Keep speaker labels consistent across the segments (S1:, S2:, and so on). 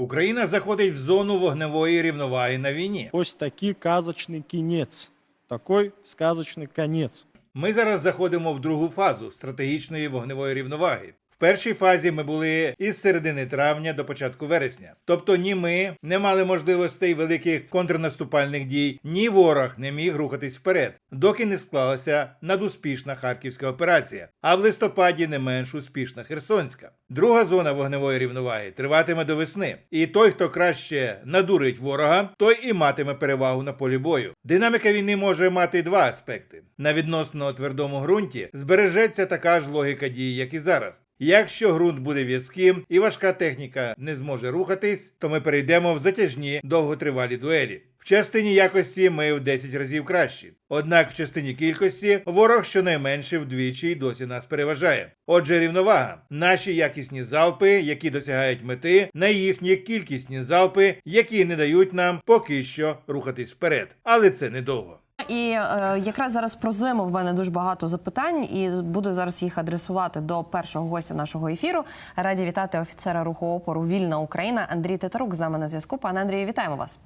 S1: Україна заходить в зону вогневої рівноваги на війні.
S2: Ось такий казочний кінець. Такий сказочний кінець.
S1: Ми зараз заходимо в другу фазу стратегічної вогневої рівноваги. Першій фазі ми були із середини травня до початку вересня. Тобто ні ми не мали можливостей великих контрнаступальних дій, ні ворог не міг рухатись вперед, доки не склалася надуспішна харківська операція, а в листопаді не менш успішна Херсонська. Друга зона вогневої рівноваги триватиме до весни, і той, хто краще надурить ворога, той і матиме перевагу на полі бою. Динаміка війни може мати два аспекти: на відносно твердому ґрунті збережеться така ж логіка дії, як і зараз. Якщо ґрунт буде в'язким і важка техніка не зможе рухатись, то ми перейдемо в затяжні довготривалі дуелі. В частині якості ми в 10 разів кращі. Однак в частині кількості ворог щонайменше вдвічі й досі нас переважає. Отже, рівновага. Наші якісні залпи, які досягають мети, на їхні кількісні залпи, які не дають нам поки що рухатись вперед. Але це недовго.
S3: І е, якраз зараз про зиму в мене дуже багато запитань, і буду зараз їх адресувати до першого гостя нашого ефіру. Раді вітати офіцера руху опору Вільна Україна Андрій Титарук з нами на зв'язку. Пане Андрію, вітаємо вас.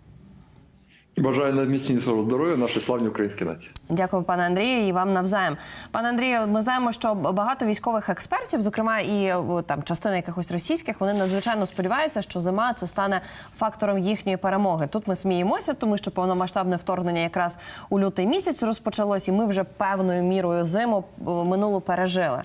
S4: Бажаю надміцнішого здоров'я нашій славній українській нації.
S3: Дякую, пане Андрію, і вам навзаєм. Пане Андрію, ми знаємо, що багато військових експертів, зокрема і там частина якихось російських, вони надзвичайно сподіваються, що зима це стане фактором їхньої перемоги. Тут ми сміємося, тому що повномасштабне вторгнення якраз у лютий місяць розпочалось, і ми вже певною мірою зиму о, минулу пережили.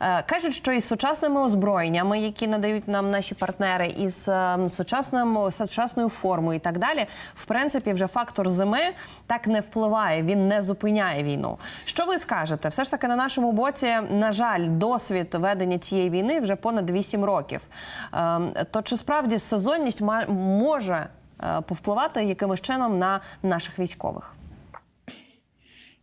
S3: Е, кажуть, що із сучасними озброєннями, які надають нам наші партнери, із е, сучасною сучасною формою і так далі, в принципі, вже фактор зими так не впливає, він не зупиняє війну. Що ви скажете? Все ж таки на нашому боці, на жаль, досвід ведення цієї війни вже понад 8 років. Ем, То чи справді сезонність може е, повпливати якимось чином на наших військових?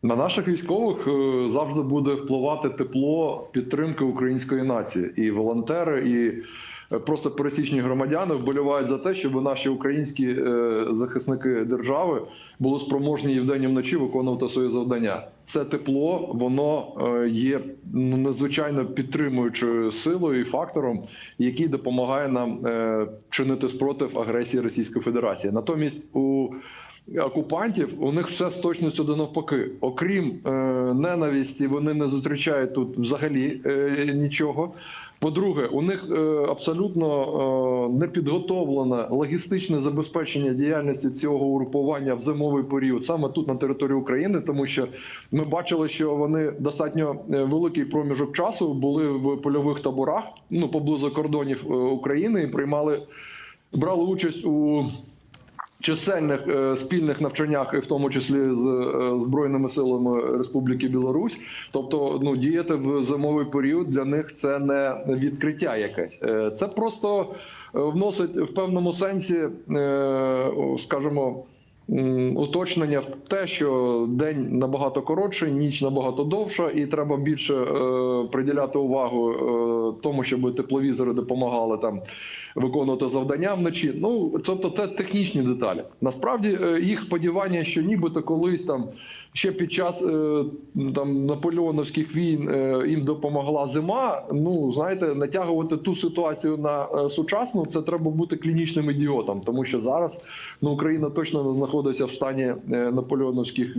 S4: На наших військових е, завжди буде впливати тепло підтримки української нації. І волонтери, і просто пересічні громадяни вболівають за те, щоб наші українські е, захисники держави були спроможні і вдень і вночі виконувати свої завдання. Це тепло, воно е, є ну, надзвичайно підтримуючою силою і фактором, який допомагає нам е, чинити спротив агресії Російської Федерації. Натомість у окупантів у них все з точністю до навпаки. Окрім е, ненависті, вони не зустрічають тут взагалі е, нічого. По-друге, у них е, абсолютно е, непідготовлене логістичне забезпечення діяльності цього угрупування в зимовий період саме тут на території України, тому що ми бачили, що вони достатньо е, великий проміжок часу були в польових таборах, ну поблизу кордонів України і приймали брали участь у чисельних е, спільних навчаннях, і в тому числі з е, збройними силами Республіки Білорусь. Тобто, ну діяти в зимовий період для них це не відкриття якесь, Е, це просто вносить в певному сенсі, скажімо. Уточнення в те, що день набагато коротший, ніч набагато довша, і треба більше е, приділяти увагу е, тому, щоб тепловізори допомагали там виконувати завдання вночі. Ну тобто це технічні деталі. Насправді е, їх сподівання, що нібито колись там ще під час е, там наполеоновських війн е, їм допомогла зима. Ну знаєте, натягувати ту ситуацію на е, сучасну, це треба бути клінічним ідіотом, тому що зараз ну Україна точно не знаходиться в стані наполеоновських,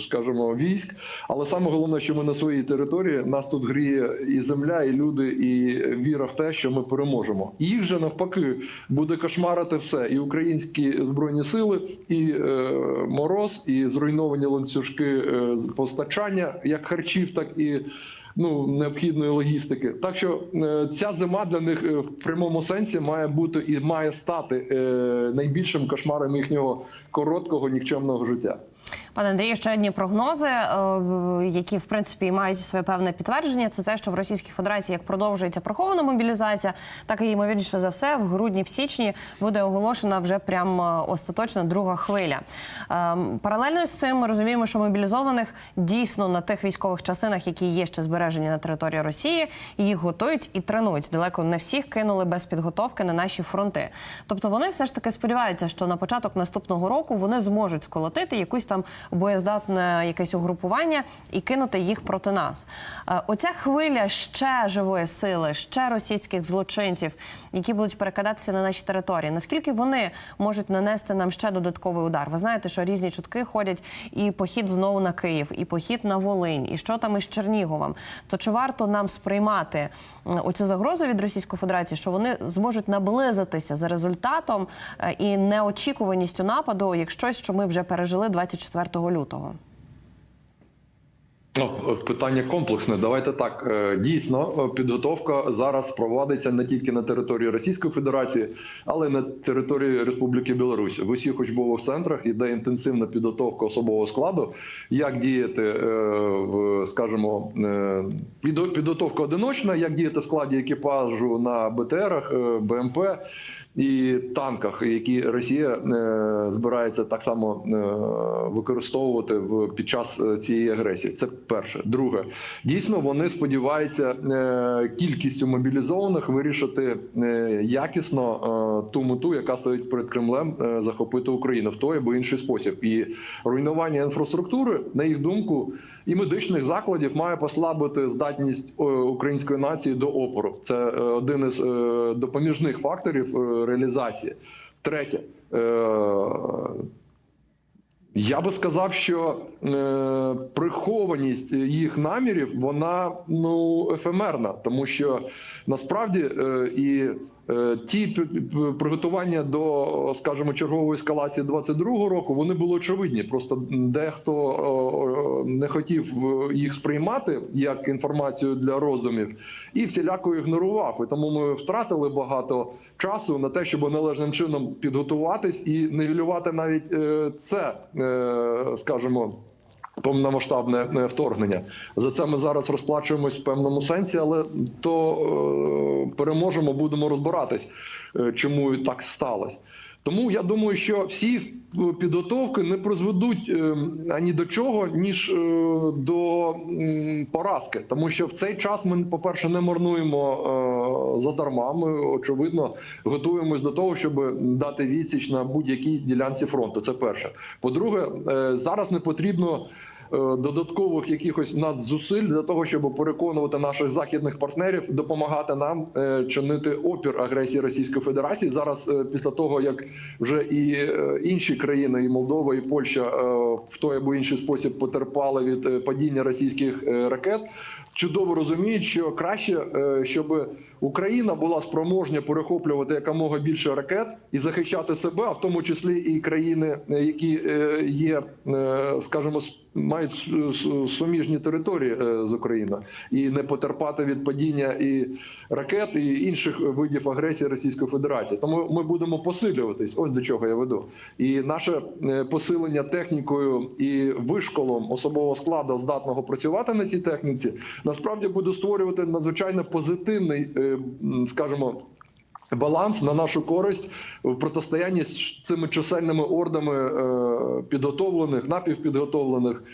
S4: скажімо, військ. Але саме головне, що ми на своїй території нас тут гріє і земля, і люди, і віра в те, що ми переможемо. Їх же навпаки буде кошмарити все: і українські збройні сили, і е, мороз, і зруйновані ланцюжки е, постачання, як харчів, так і. Ну, необхідної логістики, так що е, ця зима для них е, в прямому сенсі має бути і має стати найбільшим кошмаром їхнього короткого нікчемного життя.
S3: Пане Андрію, ще одні прогнози, е, які в принципі мають своє певне підтвердження. Це те, що в Російській Федерації як продовжується прихована мобілізація, так і ймовірніше за все, в грудні, в січні буде оголошена вже прям е, остаточна друга хвиля. Е, Паралельно з цим ми розуміємо, що мобілізованих дійсно на тих військових частинах, які є ще збережені на території Росії, їх готують і тренують. Далеко не всіх кинули без підготовки на наші фронти. Тобто вони все ж таки сподіваються, що на початок наступного року вони зможуть сколотити якусь там боєздатне якесь угрупування і кинути їх проти нас. Е, Оця хвиля ще живої сили, ще російських злочинців, які будуть перекидатися на наші території. Наскільки вони можуть нанести нам ще додатковий удар? Ви знаєте, що різні чутки ходять і похід знову на Київ, і похід на Волинь, і що там із Черніговом. То чи варто нам сприймати оцю загрозу від Російської Федерації, що вони зможуть наблизитися за результатом е, і неочікуваністю нападу, як щось, що ми вже пережили 24 лютого?
S4: Ну, питання комплексне. Давайте так. Е, Дійсно, е, підготовка зараз проводиться не тільки на території Російської Федерації, але й на території Республіки Білорусь. В усіх учбових центрах іде інтенсивна підготовка особового складу, як діяти, е, в, скажімо, підготовка одиночна, як діяти в складі екіпажу на БТРах, БМП. І танках, які Росія е, збирається так само е, використовувати під час е, цієї агресії. Це перше. Друге, дійсно вони сподіваються кількістю мобілізованих вирішити якісно ту мету, яка стоїть перед Кремлем, захопити Україну в той або інший спосіб. І руйнування інфраструктури, на їх думку, і медичних закладів має послабити здатність української нації до опору. Це один із допоміжних факторів реалізації. Третє. е, Я би сказав, що е, прихованість їх намірів вона ну ефемерна, тому що насправді е, і ті п- п- приготування до, скажімо, чергової ескалації 22-го року вони були очевидні. Просто дехто е, е, не хотів е, їх сприймати як інформацію для роздумів і всіляко ігнорував. І тому ми втратили багато часу на те, щоб належним чином підготуватись і нивелювати навіть е, це, е, скажімо. Повномасштабне е, вторгнення за це ми зараз розплачуємось в певному сенсі, але то е, переможемо, будемо розбиратись, е, чому так сталося. Тому я думаю, що всі підготовки не призведуть е, ані до чого, ніж е, до поразки. Тому що в цей час ми, по-перше, не марнуємо е, задарма. Ми очевидно готуємось до того, щоб дати відсіч на будь-якій ділянці фронту. Це перше. По-друге, е, зараз не потрібно. Е, Додаткових якихось надзусиль для того, щоб переконувати наших західних партнерів допомагати нам е, чинити опір агресії Російської Федерації зараз, е, після того як вже і інші країни, і Молдова, і Польща в той або інший спосіб потерпали від падіння російських ракет. Чудово розуміють, що краще, щоб Україна була спроможня перехоплювати якомога більше ракет і захищати себе, а в тому числі і країни, які є, скажімо, мають суміжні території е, з Україною, і не потерпати від падіння і ракет, і інших видів агресії Російської Федерації. Тому ми будемо посилюватись. Ось до чого я веду. І наше е, посилення технікою і вишколом особового складу, здатного працювати на цій техніці, насправді буде створювати надзвичайно позитивний, е, скажімо. Баланс на нашу користь в протистоянні з цими чисельними ордами е, підготовлених, напівпідготовлених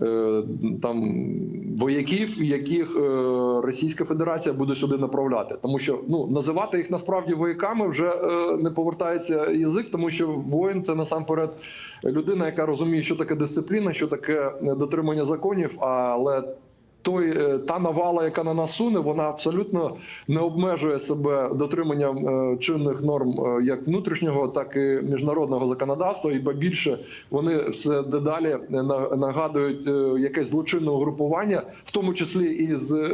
S4: е, там вояків, яких е, Російська Федерація буде сюди направляти. Тому що ну називати їх насправді вояками вже не повертається язик, тому що воїн це насамперед людина, яка розуміє, що таке дисципліна, що таке дотримання законів, але той е, та навала, яка на нас суне, вона абсолютно не обмежує себе дотриманням е, чинних норм е, як внутрішнього, так і міжнародного законодавства. І ба більше вони все дедалі на- нагадують якесь злочинне угрупування, в тому числі і з.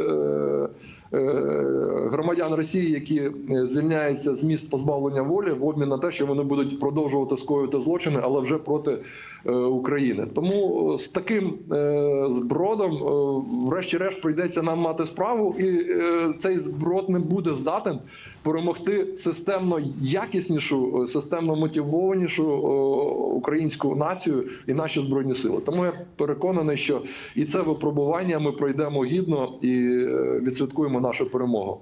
S4: Громадян Росії, які звільняються з місць позбавлення волі в обмін на те, що вони будуть продовжувати скоювати злочини, але вже проти України. Тому е, з таким е, збродом, е, врешті-решт, прийдеться нам мати справу, і е, цей зброд не буде здатен перемогти системно якіснішу, е, системно мотивованішу е, українську націю і наші збройні сили. Тому я переконаний, що і це випробування ми пройдемо гідно і е, відсвяткуємо нашу перемогу.